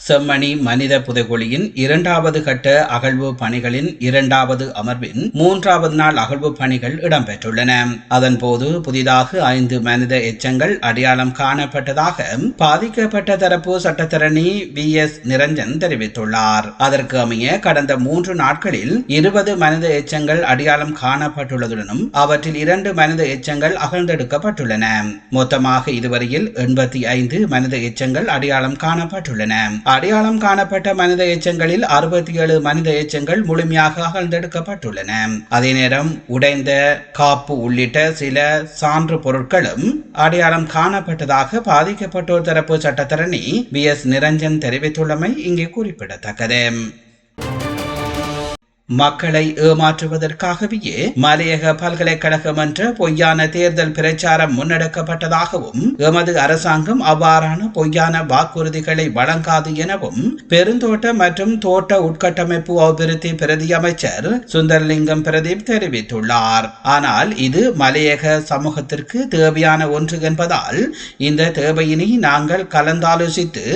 செம்மணி மனித புதைகுழியின் இரண்டாவது கட்ட அகழ்வு பணிகளின் இரண்டாவது அமர்வின் மூன்றாவது நாள் அகழ்வு பணிகள் இடம்பெற்றுள்ளன. அதன்போது புதிதாக ஐந்து மனித எச்சங்கள் அடையாளம் காணப்பட்டதாக பாதிக்கப்பட்ட தரப்பு சட்டத்தரணி வி. எஸ். நிரஞ்சன் தெரிவித்துள்ளார். அதற்கு அமைய கடந்த மூன்று நாட்களில் இருபது மனித எச்சங்கள் அடையாளம் காணப்பட்டுள்ளதுடனும் அவற்றில் இரண்டு மனித எச்சங்கள் அகழ்ந்தெடுக்கப்பட்டுள்ளன. மொத்தமாக இதுவரையில் எண்பத்தி ஐந்து மனித எச்சங்கள் அடையாளம் காணப்பட்டுள்ளன. அடையாளம் காணப்பட்ட மனித எச்சங்களில் அறுபத்தி ஏழு மனித எச்சங்கள் முழுமையாக அகழ்ந்தெடுக்கப்பட்டுள்ளன. அதே நேரம் உடைந்த காப்பு உள்ளிட்ட சில சான்று பொருட்களும் அடையாளம் காணப்பட்டதாக பாதிக்கப்பட்டோர் தரப்பு சட்டத்தரணி பி எஸ் நிரஞ்சன் தெரிவித்துள்ளமை இங்கே குறிப்பிடத்தக்கது. மக்களை ஏமாற்றுவதற்காகவே மலையக பல்கலைக்கழகம் என்ற பொய்யான தேர்தல் பிரச்சாரம் முன்னெடுக்கப்பட்டதாகவும் எமது அரசாங்கம் அவ்வாறான பொய்யான வாக்குறுதிகளை வழங்காது எனவும் பெருந்தோட்ட மற்றும் தோட்ட உட்கட்டமைப்பு அபிவிருத்தி பிரதி அமைச்சர் சுந்தரலிங்கம் பிரதீப் தெரிவித்துள்ளார். ஆனால் இது மலையக சமூகத்திற்கு தேவையான ஒன்று என்பதால் இந்த தேவையினை நாங்கள் கலந்தாலோசித்து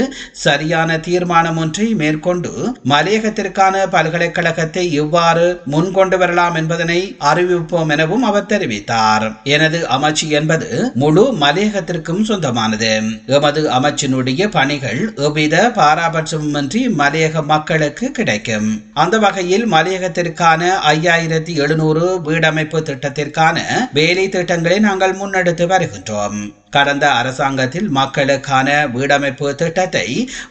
சரியான தீர்மானம் ஒன்றை மேற்கொண்டு மலையகத்திற்கான பல்கலைக்கழகத்தை எவ்வாறு முன்கொண்டு வரலாம் என்பதனை அறிவிப்போம் எனவும் அவர் தெரிவித்தார். எனது அமைச்சு என்பது முழு மலையகத்திற்கும் சொந்தமானது. எமது அமைச்சினுடைய பணிகள் எவ்வித பாராபட்சமின்றி மலையக மக்களுக்கு கிடைக்கும். அந்த வகையில் மலையகத்திற்கான ஐயாயிரத்தி எழுநூறு வீடமைப்பு திட்டத்திற்கான வேலை திட்டங்களை நாங்கள் முன்னெடுத்து வருகின்றோம். கடந்த அரசாங்கத்தில் மக்களுக்கான வீடமைப்பு திட்டத்தை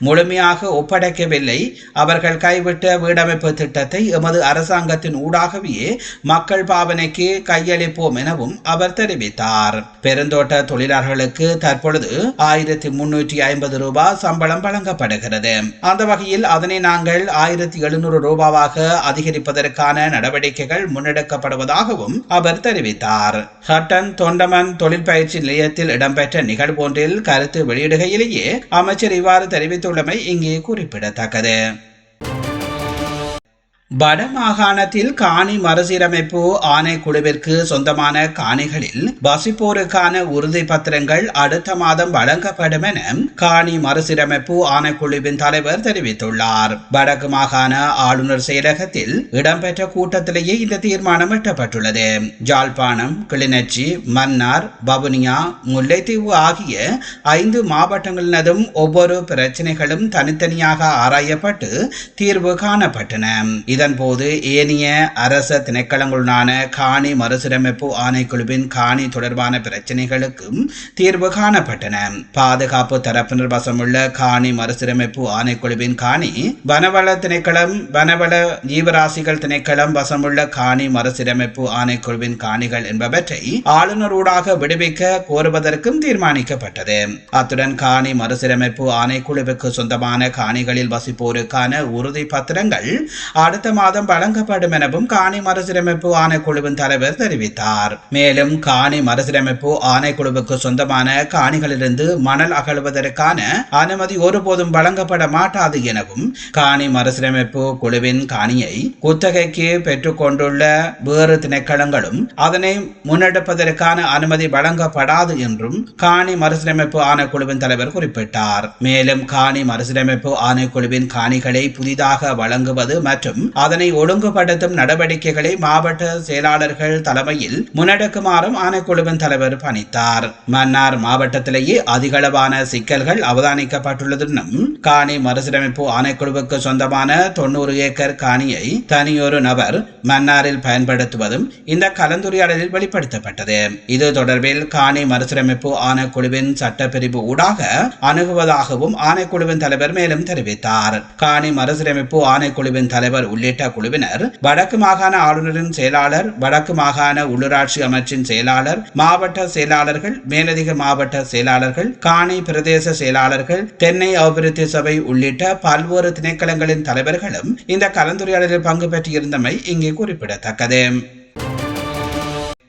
முழுமையாக ஒப்படைக்கவில்லை. அவர்கள் கைவிட்ட வீடமைப்பு திட்டத்தை எமது அரசாங்கத்தின் ஊடாகவே மக்கள் பாவனைக்கு கையளிப்போம் எனவும் அவர் தெரிவித்தார். பெருந்தோட்ட தொழிலாளர்களுக்கு தற்பொழுது ஆயிரத்தி முன்னூற்றி ஐம்பது ரூபாய் சம்பளம் வழங்கப்படுகிறது. அந்த வகையில் அதனை நாங்கள் ஆயிரத்தி எழுநூறு ரூபாவாக அதிகரிப்பதற்கான நடவடிக்கைகள் முன்னெடுக்கப்படுவதாகவும் அவர் தெரிவித்தார். ஹட்டன் தொண்டமன் தொழிற்பயிற்சி நிலையத்தில் இடம் இடம்பெற்ற நிகழ்வு ஒன்றில் கருத்து வெளியிடுகையிலேயே அமைச்சர் இவ்வாறு தெரிவித்துள்ளமை இங்கே குறிப்பிடத்தக்கது. வடமாகாணத்தில் காணி மறுசீரமைப்பு ஆணைக்குழுவிற்கு சொந்தமான காணிகளில் வசிப்போருக்கான உறுதி பத்திரங்கள் அடுத்த மாதம் வழங்கப்படும் என காணி மறுசீரமைப்பு ஆணைக்குழுவின் தலைவர் தெரிவித்துள்ளார். வடக்கு மாகாண ஆளுநர் செயலகத்தில் இடம்பெற்ற கூட்டத்திலேயே இந்த தீர்மானம் எட்டப்பட்டுள்ளது. ஜாழ்ப்பாணம் கிளிநொச்சி மன்னார் வவுனியா முல்லைத்தீவு ஆகிய ஐந்து மாவட்டங்களினதும் ஒவ்வொரு பிரச்சனைகளும் தனித்தனியாக ஆராயப்பட்டு தீர்வு காணப்பட்டன. இதன்போது ஏனைய அரச திணைக்களங்களுடனான காணி மறுசீரமைப்பு ஆணைக்குழுவின் காணி தொடர்பான பிரச்சினைகளுக்கும் தீர்வு காணப்பட்டன. பாதுகாப்பு தரப்பினர் வசமுள்ள காணி மறுசீரமைப்பு ஆணைக்குழுவின் காணி வனவள திணைக்களம் வனவள ஜீவராசிகள் திணைக்களம் வசமுள்ள காணி மறுசீரமைப்பு ஆணைக்குழுவின் காணிகள் என்பவற்றை ஆளுநரூடாக விடுவிக்க கோருவதற்கும் தீர்மானிக்கப்பட்டது. அத்துடன் காணி மறுசீரமைப்பு ஆணைக்குழுவுக்கு சொந்தமான காணிகளில் வசிப்போருக்கான உறுதி பத்திரங்கள் அடுத்த மாதம் வழங்கப்படும் எனவும் காணி மறுசீரமைப்பு ஆணைக்குழுவின் தலைவர் தெரிவித்தார். மேலும் காணி மறுசீரமைப்பு ஆணைக்குழுவுக்கு சொந்தமான காணிகளிலிருந்து மணல் அகழ்வதற்கான அனுமதி ஒருபோதும் வழங்கப்பட மாட்டாது எனவும் காணி மறுசீரமைப்பு குழுவின் காணியை குத்தகைக்கு பெற்றுக்கொண்டுள்ள வேறு திணைக்களங்களும் அதனை முன்னெடுப்பதற்கான அனுமதி வழங்கப்படாது என்றும் காணி மறுசீரமைப்பு ஆணைக்குழுவின் தலைவர் குறிப்பிட்டார். மேலும் காணி மறுசீரமைப்பு ஆணைக்குழுவின் காணிகளை புதிதாக வழங்குவது மற்றும் அதனை ஒழுங்குபடுத்தும் நடவடிக்கைகளை மாவட்ட செயலாளர்கள் தலைமையில் முன்னெடுக்குமாறும் ஆணைக்குழுவின் தலைவர் பணித்தார். மன்னார் மாவட்டத்திலேயே அதிகளவான சிக்கல்கள் அவதானிக்கப்பட்டுள்ளதுடன் காணி மறுசீரமைப்பு ஆணைக்குழுவுக்கு சொந்தமான தொண்ணூறு ஏக்கர் காணியை தனியொரு நபர் மன்னாரில் பயன்படுத்துவதும் இந்த கலந்துரையாடலில் வெளிப்படுத்தப்பட்டது. இது தொடர்பில் காணி மறுசீரமைப்பு ஆணைக்குழுவின் சட்டப்பிரிவு ஊடாக அணுகுவதாகவும் ஆணைக்குழுவின் தலைவர் மேலும் தெரிவித்தார். காணி மறுசீரமைப்பு ஆணைக்குழுவின் தலைவர் உள்ளிட்ட குழுவினர் வடக்கு மாகாண ஆளுநரின் செயலாளர் வடக்கு மாகாண உள்ளூராட்சி அமைச்சின் செயலாளர் மாவட்ட செயலாளர்கள் மேலதிக மாவட்ட செயலாளர்கள் காணி பிரதேச செயலாளர்கள் தென்னை அபிவிருத்தி சபை உள்ளிட்ட பல்வேறு திணைக்களங்களின் தலைவர்களும் இந்த கலந்துரையாடலில் பங்கு பெற்றிருந்தமை இங்கே குறிப்பிடத்தக்கது.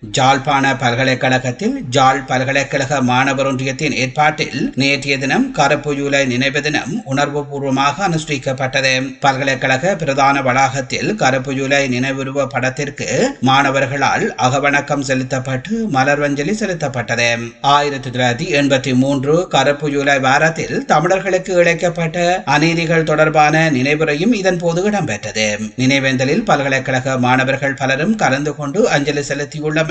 ஜாழ்ப்பாண பல்கலைக்கழகத்தில் ஜாழ் பல்கலைக்கழக மாணவர் ஒன்றியத்தின் ஏற்பாட்டில் நேற்றைய தினம் கருப்பு ஜூலை நினைவு தினம் உணர்வுபூர்வமாக அனுஷ்டிக்கப்பட்டது. பல்கலைக்கழக பிரதான வளாகத்தில் கருப்பு ஜூலை நினைவுருவ படத்திற்கு மாணவர்களால் அகவணக்கம் செலுத்தப்பட்டு மலர்வஞ்சலி செலுத்தப்பட்டது. ஆயிரத்தி தொள்ளாயிரத்தி எண்பத்தி மூன்று கருப்பு ஜூலை வாரத்தில் தமிழர்களுக்கு இழைக்கப்பட்ட அநீதிகள் தொடர்பான நினைவுரையும் இதன் போது இடம்பெற்றது. நினைவேந்தலில் பல்கலைக்கழக மாணவர்கள் பலரும் கலந்து கொண்டு அஞ்சலி செலுத்தியுள்ளமை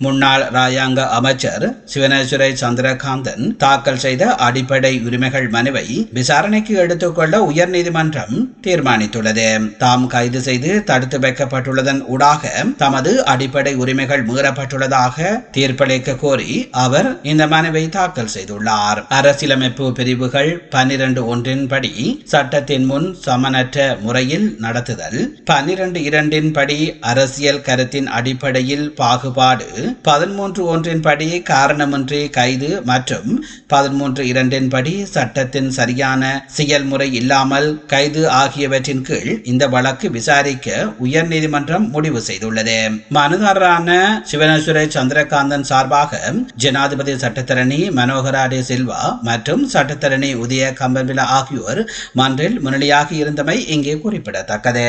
முன்னாள் ராயாங்க அமைச்சர் சிவனேஸ்வரை சந்திரகாந்தன் தாக்கல் செய்த அடிப்படை உரிமைகள் மனுவை விசாரணைக்கு எடுத்துக்கொள்ள உயர்நீதிமன்றம் தீர்மானித்துள்ளது. தாம் கைது செய்து தடுத்து வைக்கப்பட்டுள்ளதன் ஊடாக தமது அடிப்படை உரிமைகள் மீறப்பட்டுள்ளதாக தீர்ப்பளிக்க கோரி அவர் இந்த மனுவை தாக்கல் செய்துள்ளார். அரசியலமைப்பு பிரிவுகள் பன்னிரண்டு ஒன்றின்படி சட்டத்தின் முன் சமனற்ற முறையில் நடத்துதல் பன்னிரண்டு இரண்டின்படி அரசியல் கருத்தின் அடிப்படையில் பாகுபாடு பதிமூன்று ஒன்றின் படி காரணமின்றி கைது மற்றும் பதிமூன்று இரண்டின் படி சட்டத்தின் சரியான செயல்முறை இல்லாமல் கைது ஆகியவற்றின் கீழ் இந்த வழக்கு விசாரிக்க உயர்நீதிமன்றம் முடிவு செய்துள்ளது. மனுதாரரான சிவனேஸ்வர சந்திரகாந்தன் சார்பாக ஜனாதிபதி சட்டத்தரணி மனோகராடே சில்வா மற்றும் சட்டத்தரணி உதய கம்பன்விலா ஆகியோர் மன்றில் முன்னிலையாகி இருந்தமை இங்கே குறிப்பிடத்தக்கது.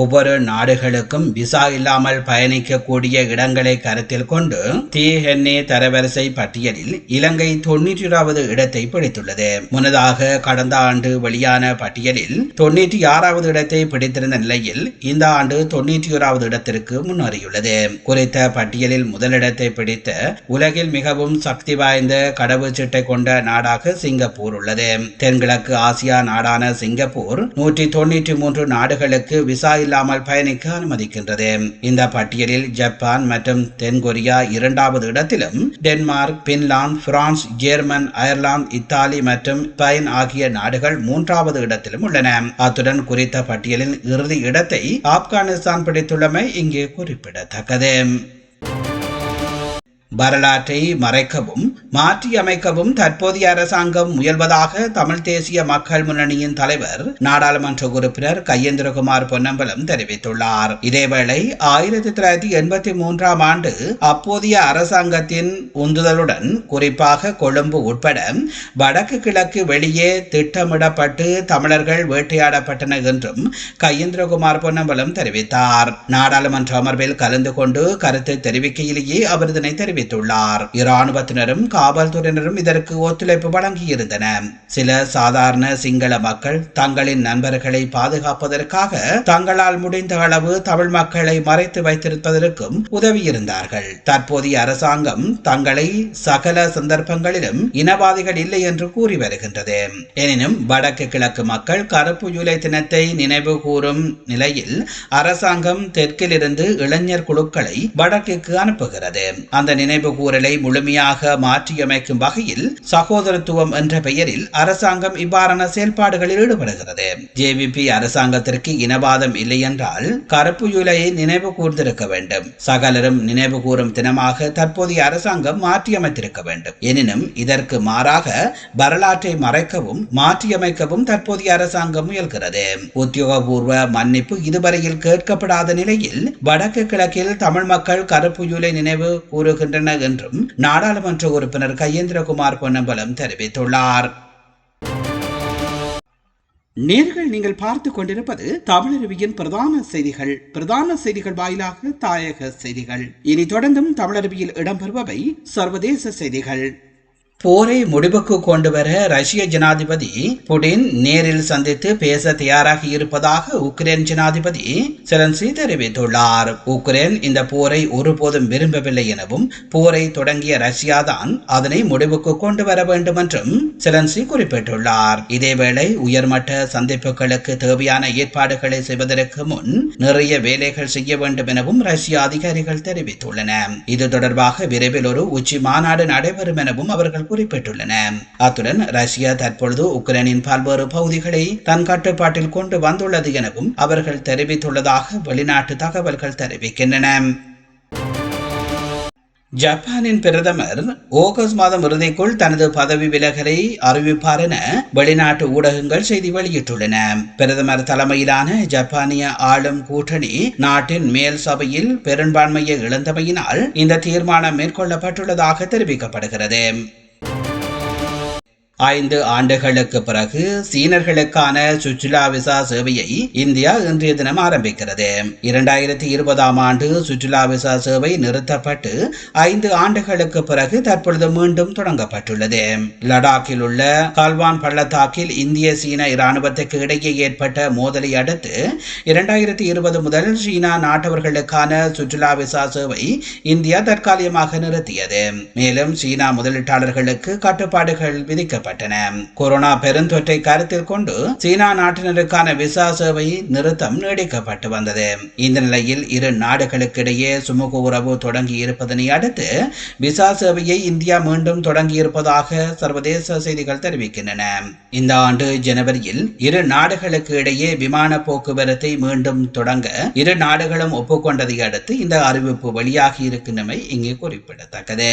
ஒவ்வொரு நாடுகளுக்கும் விசா இல்லாமல் பயணிக்கக்கூடிய இடங்களை கருத்தில் கொண்டு டிஎன்ஏ தரவரிசை பட்டியலில் இலங்கை தொன்னூற்றி இடத்தை பிடித்துள்ளது. முன்னதாக கடந்த ஆண்டு வெளியான பட்டியலில் தொன்னூற்றி ஆறாவது இடத்தை பிடித்திருந்த நிலையில் இந்த ஆண்டு தொன்னூற்றி ஓராவது இடத்திற்கு முன்னேறியுள்ளது. குறித்த பட்டியலில் முதலிடத்தை பிடித்த உலகில் மிகவும் சக்தி வாய்ந்த கடவுச்சீட்டை கொண்ட நாடாக சிங்கப்பூர் உள்ளது. தென்கிழக்கு ஆசியா நாடான சிங்கப்பூர் நூற்றி தொன்னூற்றி மூன்று நாடுகளுக்கு விசா இல்லாமல் பயணிக்க அனுமதிக்கின்றது. இந்த பட்டியலில் ஜப்பான் மற்றும் தென்கொரியா இரண்டாவது இடத்திலும் Denmark Finland France German Ireland Italy மற்றும் ஸ்பெயின் ஆகிய நாடுகள் மூன்றாவது இடத்திலும் உள்ளன. அத்துடன் குறித்த பட்டியலின் இறுதி இடத்தை ஆப்கானிஸ்தான் பிடித்துள்ளமை இங்கே குறிப்பிடத்தக்கது. வரலாற்றை மறைக்கவும் மாற்றியமைக்கவும் தற்போதைய அரசாங்கம் முயல்வதாக தமிழ் தேசிய மக்கள் முன்னணியின் தலைவர் நாடாளுமன்ற உறுப்பினர் கையேந்திரகுமார் பொன்னம்பலம் தெரிவித்துள்ளார். இதேவேளை ஆயிரத்தி தொள்ளாயிரத்தி எண்பத்தி மூன்றாம் ஆண்டு அப்போதைய அரசாங்கத்தின் உந்துதலுடன் குறிப்பாக கொழும்பு உட்பட வடக்கு கிழக்கு வெளியே திட்டமிடப்பட்டு தமிழர்கள் வேட்டையாடப்பட்டனர் என்றும் கையேந்திரகுமார் பொன்னம்பலம் தெரிவித்தார். நாடாளுமன்ற அமர்வில் கலந்து கொண்டு கருத்து தெரிவிக்கையிலேயே அவர் இதனை தெரிவித்துள்ளார். இராணுவத்தினரும் காவல்துறையினரும் இதற்கு ஒத்துழைப்பு வழங்கியிருந்தன. சில சாதாரண சிங்கள மக்கள் தங்களின் நண்பர்களை பாதுகாப்பதற்காக தங்களால் முடிந்த அளவு தமிழ் மக்களை மறைத்து வைத்திருப்பதற்கும் உதவியிருந்தார்கள். தற்போதைய அரசாங்கம் தங்களை சகல சந்தர்ப்பங்களிலும் இனவாதிகள் இல்லை என்று கூறி வருகின்றது. எனினும் வடக்கு கிழக்கு மக்கள் கருப்பு ஜூலை தினத்தை நினைவு கூறும் நிலையில் அரசாங்கம் தெற்கிலிருந்து இளைஞர் குழுக்களை வடக்குக்கு அனுப்புகிறது. அந்த நினைவு கூறலை முழுமையாக மாற்றியமைக்கும் வகையில் சகோதரத்துவம் என்ற பெயரில் அரசாங்கம் இவ்வாறான செயல்பாடுகளில் ஈடுபடுகிறது. ஜேவிபி அரசாங்கத்திற்கு இனவாதம் இல்லை என்றால் கருப்பு யூலையை நினைவு கூர்ந்திருக்க வேண்டும். சகலரும் நினைவு கூறும் தினமாக தற்போதைய அரசாங்கம் மாற்றியமைத்திருக்க வேண்டும். எனினும் இதற்கு மாறாக வரலாற்றை மறைக்கவும் மாற்றியமைக்கவும் தற்போதைய அரசாங்கம் முயல்கிறது. உத்தியோகபூர்வ மன்னிப்பு இதுவரையில் கேட்கப்படாத நிலையில் வடக்கு கிழக்கில் தமிழ் மக்கள் கருப்பு யூலை நினைவு கூறுகின்றனர் என்றும் நாடாளுமன்ற உறுப்பினர் கையேந்திரகுமார் பொன்னம்பலம் தெரிவித்துள்ளார். நேர்கள் நீங்கள் பார்த்து கொண்டிருப்பது தமிழருவியின் பிரதான செய்திகள். பிரதான செய்திகள் வாயிலாக தாயக செய்திகள். இனி தொடர்ந்தும் தமிழருவியில் இடம்பெறுபவை சர்வதேச செய்திகள். போரை முடிவுக்கு கொண்டு வர ரஷ்ய ஜனாதிபதி புடின் நேரில் சந்தித்து பேச தயாராக இருப்பதாக உக்ரைன் ஜனாதிபதி செலன்சி தெரிவித்துள்ளார். உக்ரைன் இந்த போரை ஒருபோதும் விரும்பவில்லை எனவும் போரை தொடங்கிய ரஷ்யா தான் அதனை முடிவுக்கு கொண்டு வர வேண்டும் என்றும் செலன்சி குறிப்பிட்டுள்ளார். இதேவேளை உயர்மட்ட சந்திப்புகளுக்கு தேவையான ஏற்பாடுகளை செய்வதற்கு முன் நிறைய வேலைகள் செய்ய வேண்டும் எனவும் ரஷ்ய அதிகாரிகள் தெரிவித்துள்ளன இது தொடர்பாக விரைவில் ஒரு உச்சி மாநாடு நடைபெறும் எனவும் அவர்கள் குறிப்பிட்டுள்ளன. அத்துடன் ரஷ்யா தற்பொழுது உக்ரைனின் பல்வேறு பகுதிகளை தன் கட்டுப்பாட்டில் கொண்டு வந்துள்ளது எனவும் அவர்கள் தெரிவித்துள்ளதாக வெளிநாட்டு தகவல்கள் தெரிவிக்கின்றன. ஜப்பானின் பிரதமர் ஆகஸ்ட் மாதம் இறுதிக்குள் தனது பதவி விலகலை அறிவிப்பார் என வெளிநாட்டு ஊடகங்கள் செய்தி வெளியிட்டுள்ளன. பிரதமர் தலைமையிலான ஜப்பானிய ஆளும் கூட்டணி நாட்டின் மேல் சபையில் பெரும்பான்மையை இழந்தமையினால் இந்த தீர்மானம் மேற்கொள்ளப்பட்டுள்ளதாக தெரிவிக்கப்படுகிறது. ஐந்து ஆண்டுகளுக்கு பிறகு சீனர்களுக்கான சுற்றுலா விசா சேவையை இந்தியா இன்றைய தினம் ஆரம்பிக்கிறது. இரண்டாயிரத்தி இருபதாம் ஆண்டு சுற்றுலா விசா சேவை நிறுத்தப்பட்டு ஐந்து ஆண்டுகளுக்கு பிறகு தற்பொழுது மீண்டும் தொடங்கப்பட்டுள்ளது. லடாக்கில் உள்ள கால்வான் பள்ளத்தாக்கில் இந்திய சீன இராணுவத்துக்கு இடையே ஏற்பட்ட மோதலை அடுத்து இரண்டாயிரத்தி இருபது முதல் சீனா நாட்டவர்களுக்கான சுற்றுலா விசா சேவை இந்தியா தற்காலிகமாக நிறுத்தியது. மேலும் சீனா முதலீட்டாளர்களுக்கு கட்டுப்பாடுகள் செய்யப்பட்டன கொரோனா பெருந்தொற்றை கருத்தில் கொண்டு சீனா நாட்டினருக்கான விசா சேவை நிறுத்தம் நீடிக்கப்பட்டு வந்தது. இந்த நிலையில் இரு நாடுகளுக்கிடையே சுமூக உறவு தொடங்கி இருப்பதனை அடுத்து விசா சேவையை இந்தியா மீண்டும் தொடங்கி இருப்பதாக சர்வதேச செய்திகள் தெரிவிக்கின்றன. இந்த ஆண்டு ஜனவரியில் இரு நாடுகளுக்கு இடையே விமான போக்குவரத்தை மீண்டும் தொடங்க இரு நாடுகளும் ஒப்புக்கொண்டதை அடுத்து இந்த அறிவிப்பு வெளியாகி இருக்கின்றமை இங்கே குறிப்பிடத்தக்கது.